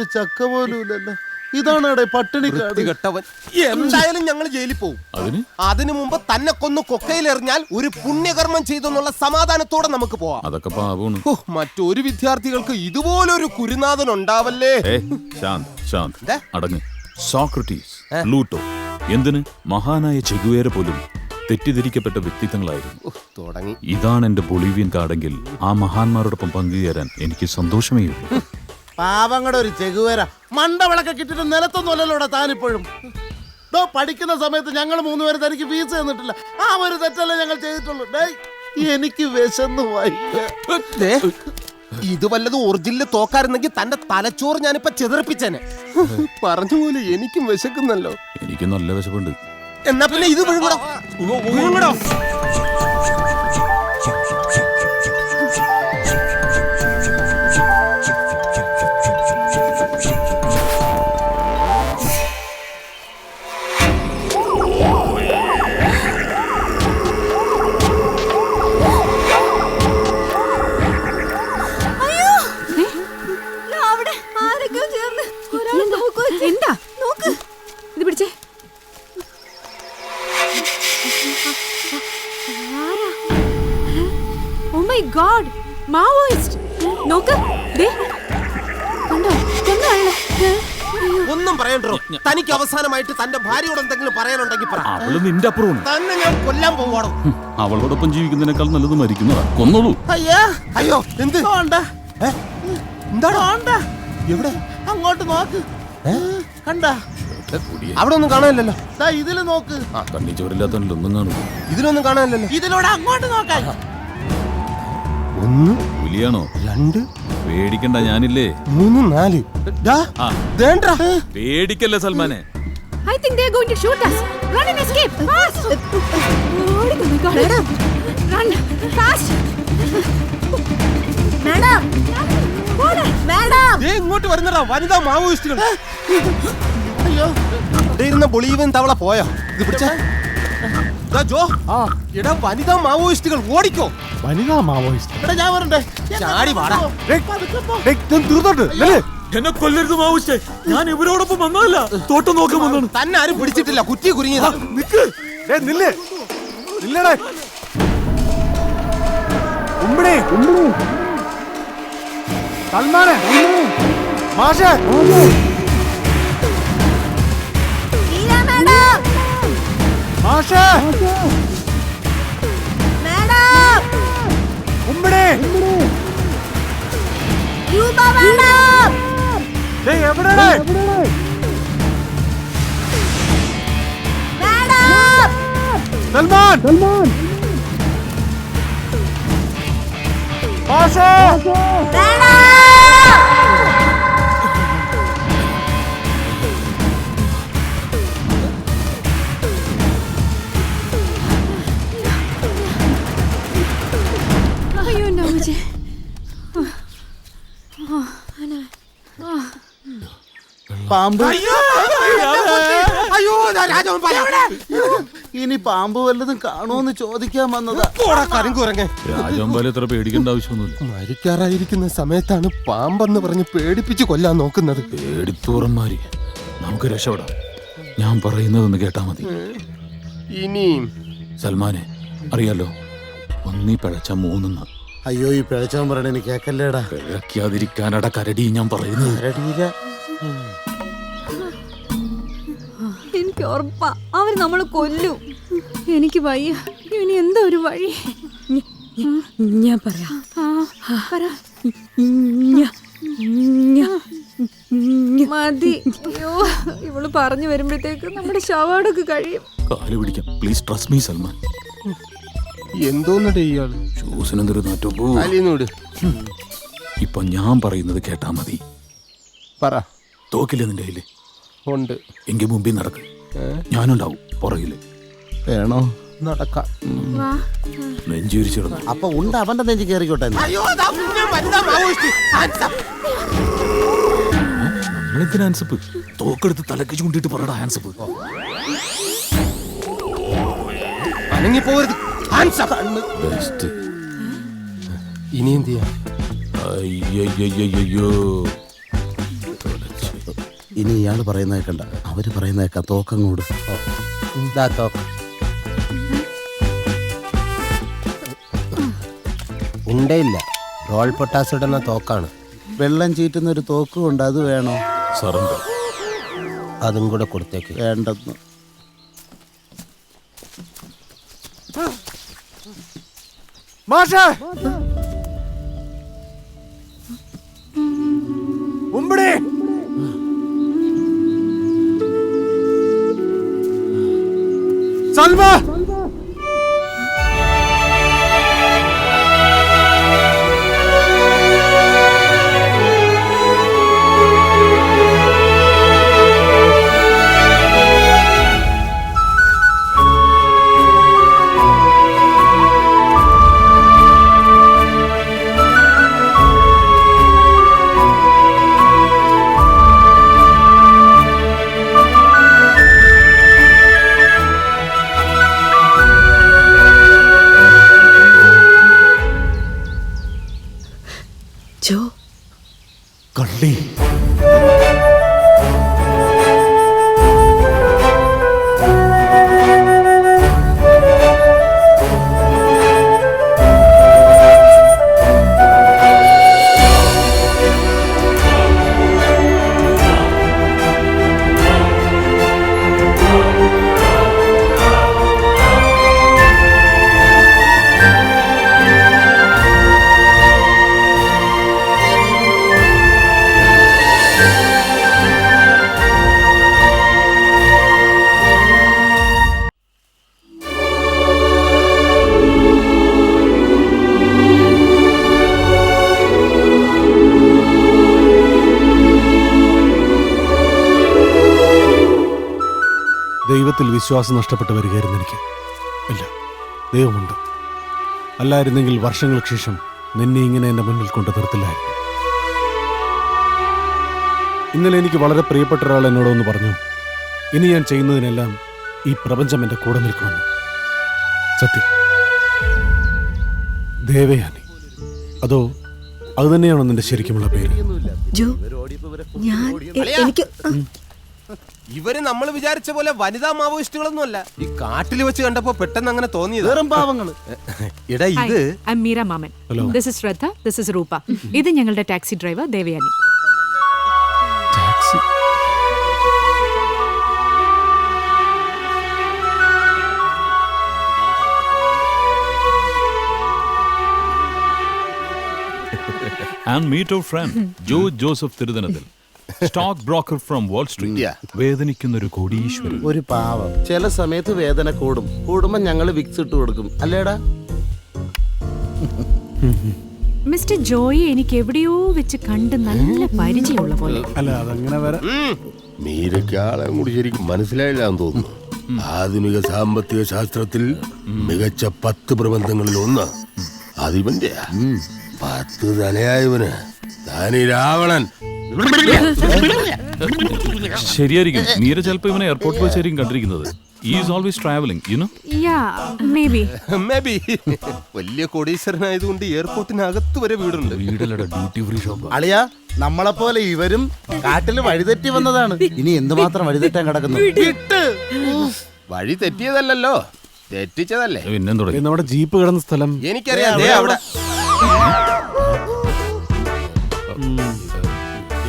ഒരു ചക്ക പോലും ഇല്ലല്ലോ ഇതാണ് പട്ടിണിക്കാട് കെട്ടവൻ. എന്തായാലും ഞങ്ങൾ ജയിലിൽ പോകും അതിനു? മുമ്പ് തന്നെ കൊന്ന് കൊക്കയിൽ എറിഞ്ഞാൽ ഒരു പുണ്യകർമ്മം ചെയ്തു എന്നുള്ള സമാധാനത്തോടെ നമുക്ക് പോവാം. അതൊക്കെ മറ്റൊരു വിദ്യാർത്ഥികൾക്ക് ഇതുപോലൊരു കുരുനാഥൻ ഉണ്ടാവല്ലേ? ശാന്ത് ശാന്ത്. അടങ്ങ്. സോക്രട്ടീസ് ലൂട്ടോ എന്തിന് മഹാനായ ചെഗുവേര പോലും തെറ്റിദ്ധരിക്കപ്പെട്ട വ്യക്തിത്വങ്ങളായിരുന്നു. തുടങ്ങി. ഇതാണ് എന്റെ ബൊളീവിയൻ കാർഡെങ്കിൽ ആ മഹാന്മാരോടൊപ്പം പങ്കുചേരാൻ എനിക്ക് സന്തോഷമേ ഉള്ളൂ പാവങ്ങളുടെ ഒരു ചെകുവേര. മണ്ടവിളക്കെ കിട്ടിട്ട് നിലത്തൊന്നുമല്ലല്ലോടാ താനിപ്പോഴും. ഡോ പഠിക്കുന്ന സമയത്ത് ഞങ്ങൾ മൂന്നുപേര് തനിക്ക് ഫീസ് തന്നിട്ടില്ല. ആ ഒരു തെറ്റല്ലേ ഞങ്ങൾ ചെയ്തിട്ടുള്ളൂ. ഡേയ് എനിക്ക് വിശന്നു ഇത് വല്ലതും ഒറിജിനൽ തോക്കാരുന്നെങ്കിൽ തന്റെ തലച്ചോറ് ഞാനിപ്പോ ചെതറിപ്പിച്ചേനെ. പറഞ്ഞ പോലെ എനിക്കും വിശക്കുന്നല്ലോ. എനിക്ക് നല്ല വിശപ്പുണ്ട്. എന്നാ പിന്നെ ഇത് വിഴുങ്ങടോ വിഴുങ്ങടോ ഗോഡ് മാവോയിസ്റ്റ്. നോക്ക് ദേ. കണ്ടോ? കൊന്ന ഒന്നും പറയണ്ടോ തനിക്ക് അവസാനമായിട്ട് തന്റെ ഭാര്യയോട് എന്തെങ്കിലും പറയാനുണ്ടെങ്കിൽ പറ. അവൾ നിന്റെ അപ്പുറമാണ്. തന്നെ ഞാൻ കൊല്ലാൻ പോവാണോ. അവളോടൊപ്പം ജീവിക്കുന്നതിനേക്കാൾ നല്ലത് മരിക്കുന്നതാ. കൊന്നോളൂ. അയ്യാ. അയ്യോ എന്ത്? എന്താണോ എവിടെ? അങ്ങോട്ട് നോക്ക്. കണ്ട. അവിടെ ഒന്നും കാണാനില്ലല്ലോ. ഇതിൽ ഇതിൽ നോക്ക്. ഇതിലൊന്നും കാണാനില്ലല്ലോ. ഇതിലൂടെ അങ്ങോട്ട് നോക്കാൻ ഒന്ന് പുലിയാണോ രണ്ട് പേടിക്കണ്ട ഞാനില്ലേ മൂന്ന് നാല്. പേടിക്കല്ലേ സൽമാനെ I think they're going to shoot us. Run and escape. Fast. Oh my God. Run. Fast. Madam. Madam. ദേ ഇങ്ങോട്ട് വരുന്നടാ വനിതാ മാവോയിസ്റ്റുകൾ അയ്യോ ഇവിടെ ഇരുന്ന ബൊളീവൻ തവള പോയോ ഇത് പിടിച്ച ജോ എടാ വനിതാ മാവോയിസ്റ്റുകൾ ഓടിക്കോ വനിതാ മാവോയിസ്റ്റ്. ഇവിടെ ഞാൻ വരണ്ടേ? ചാടി വാടാ. തീർന്നോട്ട്? എന്നെ കൊല്ലരുത് മാവുസ്റ്റേ ഞാൻ ഇവരോടൊപ്പം വന്നതല്ല. തോട്ടം നോക്കാൻ വന്നാണ് തന്നെ ആരും പിടിച്ചിട്ടില്ല. കുറ്റി കുരുങ്ങിയതാ. നിക്ക്. നില്ല്. നില്ലടേ. ഉമ്മിണി. സൽമാനെ. മാഷേ. മാഷേ. Ummini Yuba, madam. ദേ എവിടെയാണ് Madam. സൽമാൻ മാഷേ Madam. അയ്യോ എന്റെ അമ്മച്ചേ. പാമ്പ്? അയ്യോ. ഇനി പാമ്പ് വല്ലതും കാണുമെന്ന് ചോദിക്കാൻ വന്നതാ. രാജവമ്പാല എത്ര പേടിക്കേണ്ട ആവശ്യമൊന്നുമില്ല. മരിക്കാറായിരിക്കുന്ന സമയത്താണ് പാമ്പെന്ന് പറഞ്ഞ് പേടിപ്പിച്ച് കൊല്ലാൻ നോക്കുന്നത്. പേടിത്തൂറന്മാരി നമുക്ക് രക്ഷപ്പെടാം. ഞാൻ പറയുന്നതൊന്ന് കേട്ടാ മതി. ഇനിയും. സൽമാനെ അറിയാലോ ഒന്നീ പിഴച്ച മൂന്നെന്ന് അയ്യോ ഈ പിഴച്ചവൻ പറയണ എനിക്ക് കേക്കല്ലേടാ? പിഴയ്ക്കാതിരിക്കാനട കരടി ഞാൻ പറയുന്നത്. കരടിയില്ല. എനിക്ക് ഉറപ്പാ. അവർ നമ്മൾ കൊല്ലു. എനിക്ക് വയ്യ. ഇനി എന്താ ഒരു വഴി? ഞാൻ പറയാം. മതി. അയ്യോ ഇവൾ പറഞ്ഞു വരുമ്പോഴത്തേക്ക് നമ്മുടെ ശവാടൊക്കെ കഴിയും. കാൽ പിടിക്കാം. Please trust me Salman. എന്തോന്നടേ ഇയാൾ? ഷൂസിനെന്തൊരു നാറ്റോ. പോ. അലിനോട്. ഇപ്പൊ ഞാൻ പറയുന്നത് കേട്ടാ മതി. പറ. തോക്കില്ല നിന്റെ കയ്യിൽ? ഉണ്ട്. എങ്കിൽ മുമ്പിൽ നടക്ക്. ഞാനുണ്ടാവും പുറകിൽ. വേണോ? നടക്കാം. വാ. നെഞ്ചുരിച്ചിടുന്നു അപ്പൊ ഉണ്ട് അവന്റെ നെഞ്ചി കയറിക്കോട്ടെ. നമ്മളെന്തിനാ ആൻസപ്പ്? തോക്കെടുത്ത് തലക്ക് ചൂണ്ടിട്ട് പറയടാ ആൻസപ്പ്. അനങ്ങി പോകരുത് ബെസ്റ്റ് ഇനി എന്ത് ചെയ്യാം? അയ്യോ ഇനി ഇയാൾ പറയുന്ന കേൾക്കണ്ട. അവർ പറയുന്ന കേൾക്കാം. തോക്കങ്ങോട് എന്താ തോക്ക്. ഉണ്ടയില്ല. റോൾ പൊട്ടാസ് ഇടുന്ന തോക്കാണ്. വെള്ളം ചീറ്റുന്ന ഒരു തോക്കും ഉണ്ട് അത് വേണോ? സറണ്ടർ അതും കൂടെ കൊടുത്തേക്ക്. വേണ്ടെന്ന്. മാഷേ! Salva! ദൈവത്തിൽ വിശ്വാസം നഷ്ടപ്പെട്ടു വരികയായിരുന്നു എനിക്ക്. ഇല്ല ദൈവമുണ്ട്. അല്ലായിരുന്നെങ്കിൽ വർഷങ്ങൾക്ക് ശേഷം നിന്നെ ഇങ്ങനെ എന്റെ മുന്നിൽ കൊണ്ട് നിർത്തില്ലായിരുന്നു. ഇന്നലെ എനിക്ക് വളരെ പ്രിയപ്പെട്ട ഒരാൾ എന്നോടൊന്ന് പറഞ്ഞു ഇനി ഞാൻ ചെയ്യുന്നതിനെല്ലാം ഈ പ്രപഞ്ചം എന്റെ കൂടെ നിൽക്കണമെന്ന് സത്യം. ദേവയാനി അതോ അത് തന്നെയാണോ നിന്റെ ശരിക്കുമുള്ള പേര്? ജോ ഞാൻ എനിക്ക് ഇവർ നമ്മൾ വിചാരിച്ച പോലെ വനിതാ മാവോയിസ്റ്റുകളൊന്നും അല്ല ഈ കാട്ടിൽ വെച്ച് കണ്ടപ്പോ പെട്ടെന്ന് അങ്ങനെ തോന്നിയത്. വെറും പാവങ്ങൾ. എടാ ഇത് ഐ മീര മാമൻ Hello. This is Shraddha this is Roopa ഇത് ഞങ്ങളുടെ taxi driver Devayani. And meet our friend Jo Joseph Thiruthanathil stock broker from Wall Street വേദനിക്കുന്ന ഒരു കോടീശ്വരൻ. ഒരു പാവം. ചില സമയത്ത് വേദന കൂടും. കൂടുമ്പോ ഞങ്ങൾ വിക്സ് ഇട്ട് കൊടുക്കും. അല്ലേടാ? മിസ്റ്റർ ജോയി എനിക്ക് എവിടെയോ വെച്ച് കണ്ട് നല്ല പരിചയമുള്ള പോലെ. അല്ല അതങ്ങനെ വരാം. നീരൊക്കെ ആളെ കൂടി ശരിക്കും മനസ്സിലായില്ല എന്ന് തോന്നുന്നു. ആധുനിക സാമ്പത്തിക ശാസ്ത്രത്തിൽ മികച്ച പത്ത് പ്രബന്ധങ്ങളിൽ ഒന്ന്. അതിവന്റെ. പത്ത് തലയായവന്. താനീ രാവണൻ. ശരിയായിരിക്കും. നീര ചിലപ്പോ ഇവനെ എയർപോർട്ടിൽ വെച്ചായിരിക്കും കണ്ടിരിക്കുന്നത്. Is always travelling you know ya maybe maybe വലിയ കോടീശ്വരനായതുകൊണ്ട് എയർപോർട്ടിനകത്ത് വരെ വീടുണ്ട്. വീടല്ലട ഡ്യൂട്ടി ഫ്രീ ഷോപ്പ് അളിയ നമ്മളെ പോലെ ഇവരും കാട്ടിൽ വഴിതെറ്റി വന്നതാണ്. ഇനി എന്തുമാത്രം വഴിതെറ്റാൻ കിടക്കുന്നു? വഴി തെറ്റിയതല്ലല്ലോ തെറ്റിച്ചതല്ലേ? പിന്നെ തുടങ്ങി? നമ്മുടെ ജീപ്പ് കിടന്ന സ്ഥലം. എനിക്കറിയാം. ദേ അവിടെ.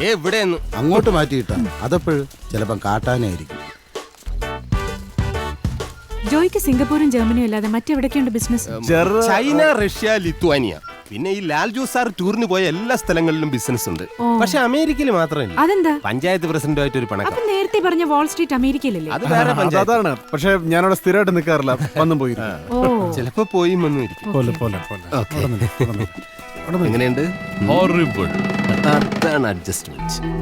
ദേ അങ്ങോട്ട് മാറ്റിയിട്ടാ. അതപ്പോഴും? ചിലപ്പം കാട്ടാനായിരിക്കും. ജോയിക്ക് സിംഗപ്പൂരും ജർമ്മനിയും അല്ലാതെ മറ്റെവിടൊക്കെയുണ്ട് ബിസിനസ് ചൈന റഷ്യ ലിത്വാനിയ. പിന്നെ ഈ ലാൽ ജോസ് സാർ ടൂറിന് പോയ എല്ലാ സ്ഥലങ്ങളിലും ബിസിനസ് ഉണ്ട്. പക്ഷെ അമേരിക്കയിൽ മാത്രമല്ല. അതെന്താ? പഞ്ചായത്ത് പ്രസിഡന്റുമായിട്ട് ഒരു പണക്കം. അപ്പൊ നേരത്തെ പറഞ്ഞ വാൾ സ്ട്രീറ്റ് അമേരിക്കയിലല്ലേ? അത് വേറെ പഞ്ചായത്ത്. അതാണ്. പക്ഷെ ഞാനവിടെ സ്ഥിരമായിട്ട് നിൽക്കാറില്ല വന്നും പോയി ഓ. ചിലപ്പോ പോയി വന്നും ഇരിക്കും പോലെ പോലെ പോലെ. എങ്ങനെയുണ്ട്? ഹോറിബിൾ അതാണ് അഡ്ജസ്റ്റ്മെന്റ്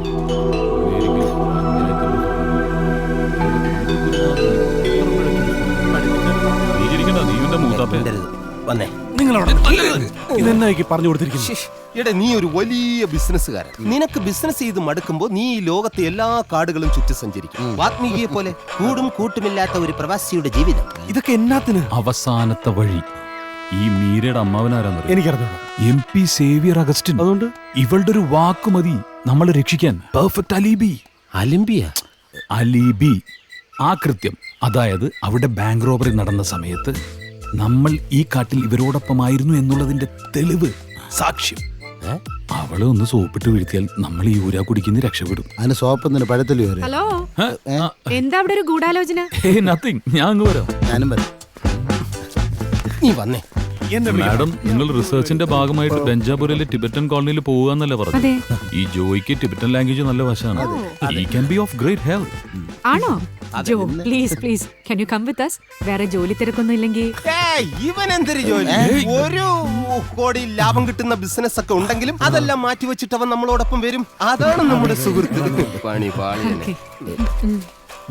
വന്നേ. നിങ്ങളവിടെ ഇതെന്നാ പറഞ്ഞു കൊടുത്തിരിക്കുന്നു എടാ നീ ഒരു വലിയ ബിസിനസ്സുകാരൻ നിനക്ക് ബിസിനസ് ചെയ്ത് മടുക്കുമ്പോ നീ ഈ ലോകത്തെ എല്ലാ കാടുകളും ചുറ്റി സഞ്ചരിക്കും. വാത്മീകിയെ പോലെ കൂടും കൂട്ടുമില്ലാത്ത ഒരു പ്രവാസിയുടെ ജീവിതം. ഇതൊക്കെ എന്നാത്തിന്? അവസാനത്തെ വഴി. ഈ മീരയുടെ അമ്മാവനാരാന്നറിയാം എനിക്കറിഞ്ഞോ എം പി സേവിയർ അഗസ്റ്റിൻ. അതുകൊണ്ട്? ഇവളുടെ ഒരു വാക്ക് മതി നമ്മളെ രക്ഷിക്കാൻ. Perfect alibi. അലിമ്പിയ അലീബി. ആ കൃത്യം. അതായത് അവിടെ ബാങ്ക് റോബറി നടന്ന സമയത്ത് നമ്മൾ ഈ കാട്ടിൽ ഇവരോടൊപ്പമായിരുന്നു എന്നുള്ളതിന്റെ തെളിവ് സാക്ഷ്യം. അവളെ ഒന്ന് സോപ്പിട്ട് വീഴ്ത്തിയാൽ നമ്മൾ ഈ ഊരാ കുടിക്കുന്ന രക്ഷപ്പെടും. അതിന് സോപ്പ് പഴത്തിൽ വരെ ഹലോ? എന്താ അവിടെ ഒരു ഗൂഢാലോചന? ഹേ നത്തിങ് ഞാൻ അങ്ങ് വരാം. ഞാനും വരാം. നീ വന്നേ. മാഡം നിങ്ങൾ റിസർച്ചിന്റെ ഭാഗമായിട്ട് ബെഞ്ചാപുരയിലെ ടിബറ്റൻ കോളനിയിൽ പോവുക എന്നല്ലേ പറഞ്ഞു ഈ ജോയിക്ക് ടിബറ്റൻ ലാംഗ്വേജ് നല്ല വശമാണ്. ഈ can be of great health ആണോ? Jo please please can you come with us? വേറെ ജോലി തിരക്കൊന്നും ഇല്ലെങ്കിൽ. ഇവൻ എന്തൊരു ജോലി? ഒരു കോടി ലാഭം കിട്ടുന്ന ബിസിനസ് ഒക്കെ ഉണ്ടെങ്കിലും അതെല്ലാം മാറ്റി വെച്ചിട്ട് അവൻ നമ്മളോടൊപ്പം വരും. അതാണ് നമ്മുടെ സുഹൃത്ത്. പണി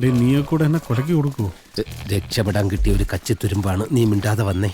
ഡേ നീയെ കൂടെ എന്നെ കൊടക്കി കൊടുക്കൂ രക്ഷപ്പെടാൻ കിട്ടിയ ഒരു കച്ചിത്തുരുമ്പാണ്. നീ മിണ്ടാതെ വന്നേ.